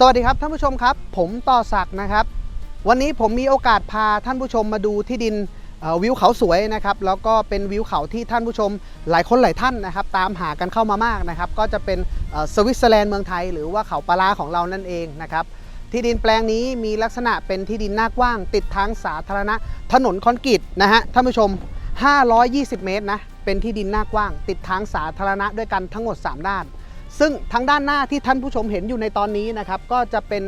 สวัสดีครับท่านผู้ชมครับ ผมต่อศักดิ์นะครับ วันนี้ผมมีโอกาสพาท่านผู้ชมมาดูที่ดินวิวเขาสวยนะครับแล้วก็เป็นวิวเขาที่ท่านผู้ชมหลายคนหลายท่านนะครับตามหากันเข้ามามากนะครับ ก็จะเป็นสวิตเซอร์แลนด์เมืองไทย หรือว่าเขาปลาร้าของเรานั่นเองนะครับที่ดินแปลงนี้มีลักษณะเป็นที่ดินหน้ากว้าง ติดทางสาธารณะ ถนนคอนกรีตนะฮะท่านผู้ชม 520 เมตรนะเป็นที่ดินหน้ากว้าง ติดทางสาธารณะด้วยกันทั้งหมด 3 ด้าน ซึ่งทางด้านหน้าที่ท่านผู้ชมเห็นอยู่ในตอนนี้นะครับ ก็จะเป็น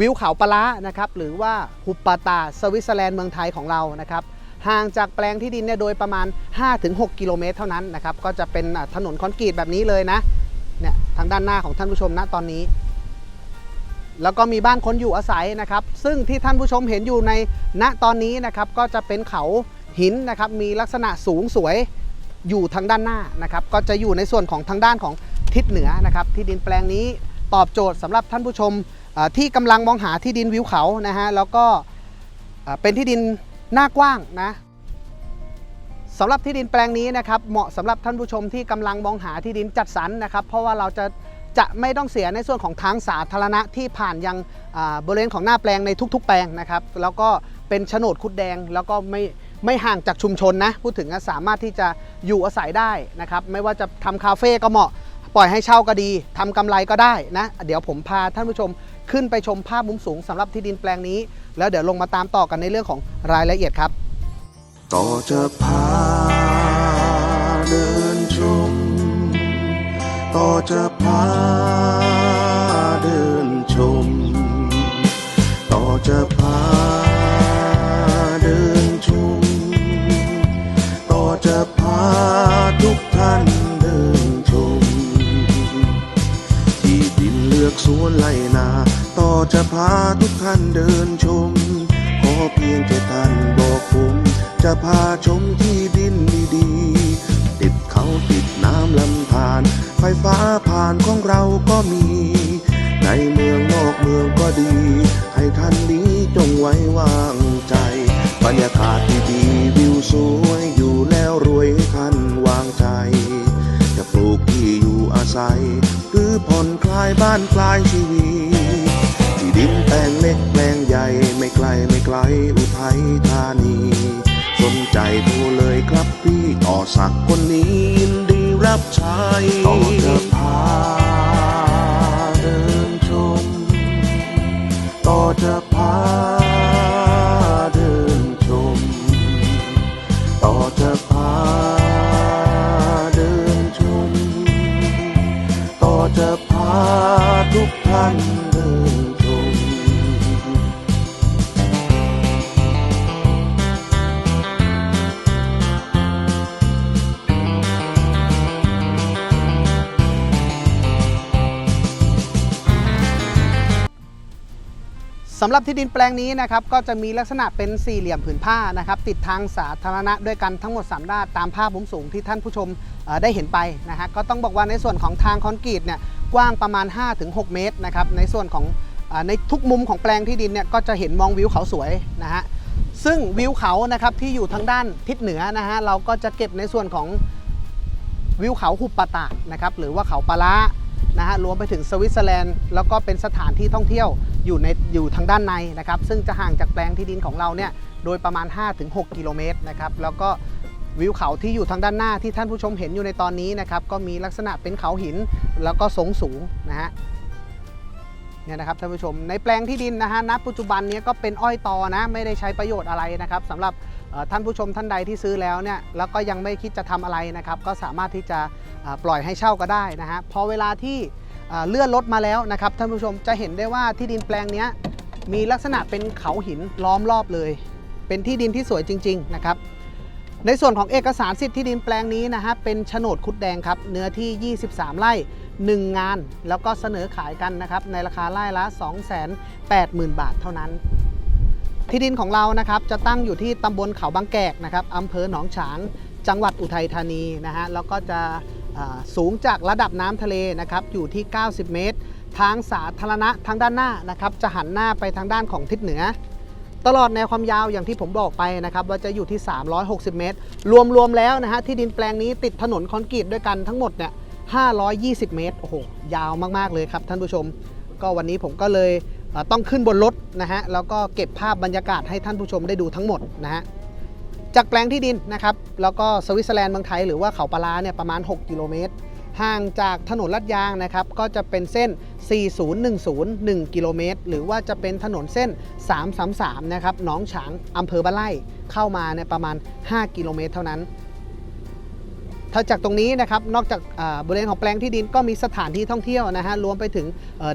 วิวเขาปละนะครับ หรือว่าหุบปาตาสวิตเซอร์แลนด์เมืองไทยของเรานะครับห่างจากแปลงที่ดินเนี่ยโดยประมาณ 5-6 กิโลเมตรเท่านั้นนะครับ ก็จะเป็นถนนคอนกรีตแบบนี้เลยนะเนี่ยทางด้านหน้าของท่านผู้ชมณตอนนี้ แล้วก็มีบ้านคนอยู่อาศัยนะครับ ซึ่งที่ท่านผู้ชมเห็นอยู่ในณตอนนี้นะครับ ก็จะเป็นเขาหินนะครับ มีลักษณะสูงสวย อยู่ทางด้านหน้านะครับก็จะอยู่ในส่วนของทางด้านของทิศเหนือนะครับที่ดินแปลงนี้ตอบโจทย์สำหรับท่านผู้ชมที่กำลังมองหาที่ดินวิวเขานะฮะแล้วก็เป็นที่ดินหน้ากว้างนะสำหรับที่ดินแปลงนี้นะครับเหมาะสำหรับท่านผู้ชมที่กำลังมองหาที่ดินจัดสรรนะครับเพราะว่าเราจะจะไม่ต้องเสียในส่วนของทางสาธารณะที่ผ่านยังบริเวณของหน้าแปลงในทุก ๆ แปลงนะครับแล้วก็เป็นโฉนดคุดแดงแล้วก็ไม่ ไม่ห่างจากชุมชนนะ พูดถึงสามารถที่จะอยู่อาศัยได้นะครับ ไม่ว่าจะทำคาเฟ่ก็เหมาะ ปล่อยให้เช่าก็ดีทำกำไรก็ได้นะ เดี๋ยวผมพาท่านผู้ชมขึ้นไปชมภาพมุมสูงสำหรับที่ดินแปลงนี้ แล้วเดี๋ยวลงมาตามต่อกันในเรื่องของรายละเอียดครับ ต่อจะพาเดินชม ต่อจะพา ต่อจะพาทุกท่านเดินชม ขอเพียงแค่ท่านบอกผม จะพาชมที่ดินดีๆ ติดเขาติดน้ำลำธาร ไฟฟ้าผ่านของเราก็มี ในเมืองนอกเมืองก็ดี ให้ท่านนี้จงไว้วางใจ บรรยากาศดีๆวิวสวยอยู่แล้วรวยให้ท่านวางใจ จะปลูกที่อยู่อาศัย ผ่อนคลายบ้านคลายชีวิตที่ดินแปลงเล็กแปลงใหญ่ไม่ไกลไม่ไกลอุทัยธานีสนใจโทรเลยครับพี่ต่อสักคนนี้ยินดีรับใช้ สำหรับที่ดินแปลงนี้นะครับก็จะมีลักษณะเป็นสี่เหลี่ยมผืนผ้านะครับติดทางสาธารณะด้วยกันทั้งหมด3ด้านตามภาพมุมสูงที่ท่านผู้ชมได้เห็นไปนะฮะก็ต้องบอกว่าในส่วนของทางคอนกรีตเนี่ยกว้างประมาณ 5-6 เมตรนะครับในส่วนของในทุกมุมของแปลงที่ดินเนี่ยก็จะเห็นมองวิวเขาสวยนะฮะซึ่งวิวเขานะครับที่อยู่ทางด้านทิศเหนือนะฮะเราก็จะเก็บในส่วนของวิวเขาหุบปะตาดนะครับหรือว่าเขาปะละ นะฮะรวมไปถึงสวิตเซอร์แลนด์แล้วก็เป็นสถานที่ท่องเที่ยวอยู่ในอยู่ทางด้านในนะครับ ซึ่งจะห่างจากแปลงที่ดินของเราเนี่ยโดยประมาณ 5-6 กิโลเมตรนะครับแล้วก็วิวเขาที่อยู่ทางด้านหน้าที่ท่านผู้ชมเห็นอยู่ในตอนนี้นะครับก็มีลักษณะเป็นเขาหินแล้วก็ทรงสูงนะฮะเนี่ยนะครับท่านผู้ชมในแปลงที่ดินนะฮะณปัจจุบันนี้ก็เป็นอ้อยตอนะไม่ได้ใช้ประโยชน์อะไรนะครับสำหรับ ท่านผู้ชมท่านใดที่ซื้อแล้วเนี่ยแล้วก็ยังไม่คิดจะทำอะไรนะครับ ก็สามารถที่จะปล่อยให้เช่าก็ได้นะฮะพอเวลาที่เลื่อนรถมาแล้วนะครับท่านผู้ชมจะเห็นได้ว่าที่ดินแปลงนี้มีลักษณะเป็นเขาหินล้อมรอบเลย เป็นที่ดินที่สวยจริง ๆนะครับ ในส่วนของเอกสารสิทธิ์ที่ดินแปลงนี้นะฮะเป็นโฉนดคุดแดงครับเนื้อที่ 23 ไร่ 1 งาน แล้วก็เสนอขายกันนะครับในราคาไร่ละ 280,000 บาทเท่านั้น ที่ดินของเรานะครับจะตั้งอยู่ที่ตำบลเขาบางแกกนะครับอำเภอหนองฉาง จังหวัดอุทัยธานีนะฮะแล้วก็จะสูงจากระดับน้ำทะเลนะครับอยู่ที่ 90 เมตร ทางสาธารณะทางด้านหน้านะครับจะหันหน้าไปทางด้านของทิศเหนือ ตลอดแนวความยาวอย่างที่ผมบอกไปนะครับว่าจะอยู่ที่ 360 เมตร รวมๆแล้วนะฮะที่ดินแปลงนี้ติดถนนคอนกรีตด้วยกันทั้งหมดเนี่ย520 เมตรโอ้โหยาวมากๆเลยครับท่านผู้ชม ก็วันนี้ผมก็เลย ต้องขึ้นบนรถนะฮะแล้วก็เก็บภาพบรรยากาศให้ท่านผู้ชมได้ดูทั้งหมดนะฮะจากแปลงที่ดินนะครับแล้วก็สวิตเซอร์แลนด์เมืองไทยหรือว่าเขาปลาร้าเนี่ยประมาณ 6 กิโลเมตรห่างจากถนนลาดยางนะครับก็จะเป็นเส้น 4010 1 กิโลเมตร หรือว่าจะเป็นถนนเส้น 333 นะครับหนองฉางอำเภอบ้านไร่เข้ามาเนี่ยประมาณ 5 กิโลเมตรเท่านั้น ถ้าจากตรงนี้นะครับนอกจากบริเวณของแปลงที่ดินก็มีสถานที่ท่องเที่ยวนะฮะรวมไปถึง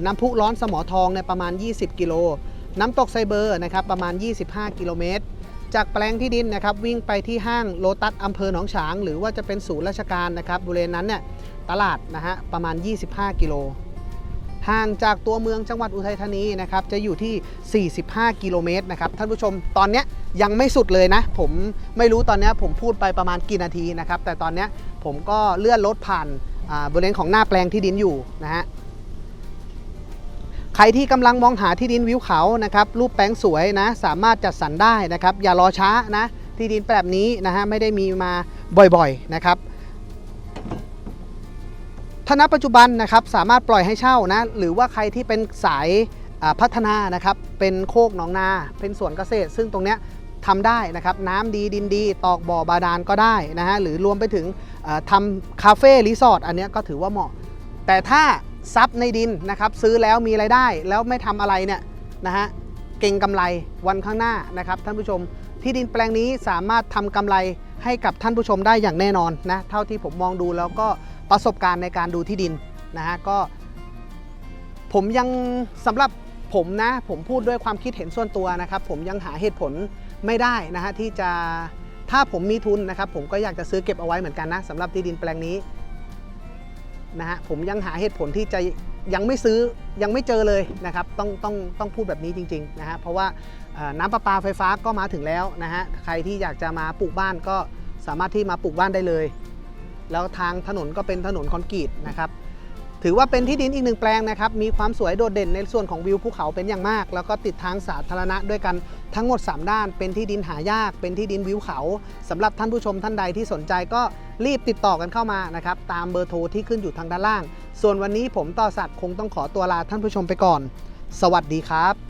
น้ำพุร้อนสมอทองเนี่ยประมาณ 20 กิโล น้ำตกไซเบอร์นะครับประมาณ 25 กิโลเมตร จากแปลงที่ดินนะครับวิ่งไปที่ห้างโลตัสอำเภอหนองฉาง หรือว่าจะเป็นศูนย์ราชการนะครับบริเวณนั้นเนี่ยตลาดนะฮะประมาณ 25 กิโล ห่างจากตัวเมืองจังหวัดอุทัยธานีนะครับจะอยู่ที่ 45 กิโลเมตรนะครับท่านผู้ชมตอนเนี้ยยังไม่สุดเลยนะ ผมไม่รู้ตอนเนี้ยผมพูดไปประมาณกี่นาทีนะครับแต่ตอนเนี้ยผมก็เลื่อนรถผ่านอ่าบริเวณของหน้าแปลงที่ดินอยู่นะฮะใครที่กำลังมองหาที่ดินวิวเขานะครับรูปแปลงสวยนะสามารถจัดสรรได้นะครับอย่ารอช้านะที่ดินแบบนี้นะฮะไม่ได้มีมาบ่อยๆนะครับ ถ้าณปัจจุบันนะครับสามารถปล่อยให้เช่านะหรือว่าใครที่เป็นสายพัฒนานะครับเป็นโคกหนองนา เป็นสวนเกษตร ซึ่งตรงเนี้ยทำได้นะครับน้ำดีดินดี ตอกบ่อบาดาลก็ได้นะฮะหรือรวมไปถึงทำคาเฟ่รีสอร์ทอันเนี้ยก็ถือว่าเหมาะ แต่ถ้าซับในดินนะครับซื้อแล้วมีไรายได้แล้วไม่ทำอะไรเนี่ยนะฮะเก่งกำไรวันข้างหน้านะครับท่านผู้ชมที่ดินแปลงนี้สามารถทำกำไรให้กับท่านผู้ชมได้อย่างแน่นอนนะเท่าที่ผมมองดูแล้วก็ ประสบการณ์ในการดูที่ดินนะฮะก็ ผมยังสำหรับผมนะผมพูดด้วยความคิดเห็นส่วนตัวนะครับ ผมยังหาเหตุผลไม่ได้นะฮะที่จะถ้าผมมีทุนนะครับ ผมก็อยากจะซื้อเก็บเอาไว้เหมือนกันนะสำหรับที่ดินแปลงนี้นะฮะผมยังหาเหตุผลที่จะยังไม่ซื้อยังไม่เจอเลยนะครับ ต้องต้องต้องพูดแบบนี้จริงๆนะฮะเพราะว่าน้ำประปาไฟฟ้าก็มาถึงแล้วนะฮะใครที่อยากจะมาปลูกบ้านก็สามารถที่มาปลูกบ้านได้เลย แล้วทางถนนก็เป็นถนนคอนกรีตนะครับถือว่าเป็นที่ดินอีกหนึ่งแปลงนะครับ มีความสวยโดดเด่นในส่วนของวิวภูเขาเป็นอย่างมาก แล้วก็ติดทางสาธารณะด้วยกันทั้งหมด 3 ด้าน เป็นที่ดินหายาก เป็นที่ดินวิวเขาสำหรับท่านผู้ชมท่านใดที่สนใจก็รีบติดต่อกันเข้ามานะครับ ตามเบอร์โทรที่ขึ้นอยู่ทางด้านล่าง ส่วนวันนี้ผมต่อสัตว์คงต้องขอตัวลาท่านผู้ชมไปก่อน สวัสดีครับ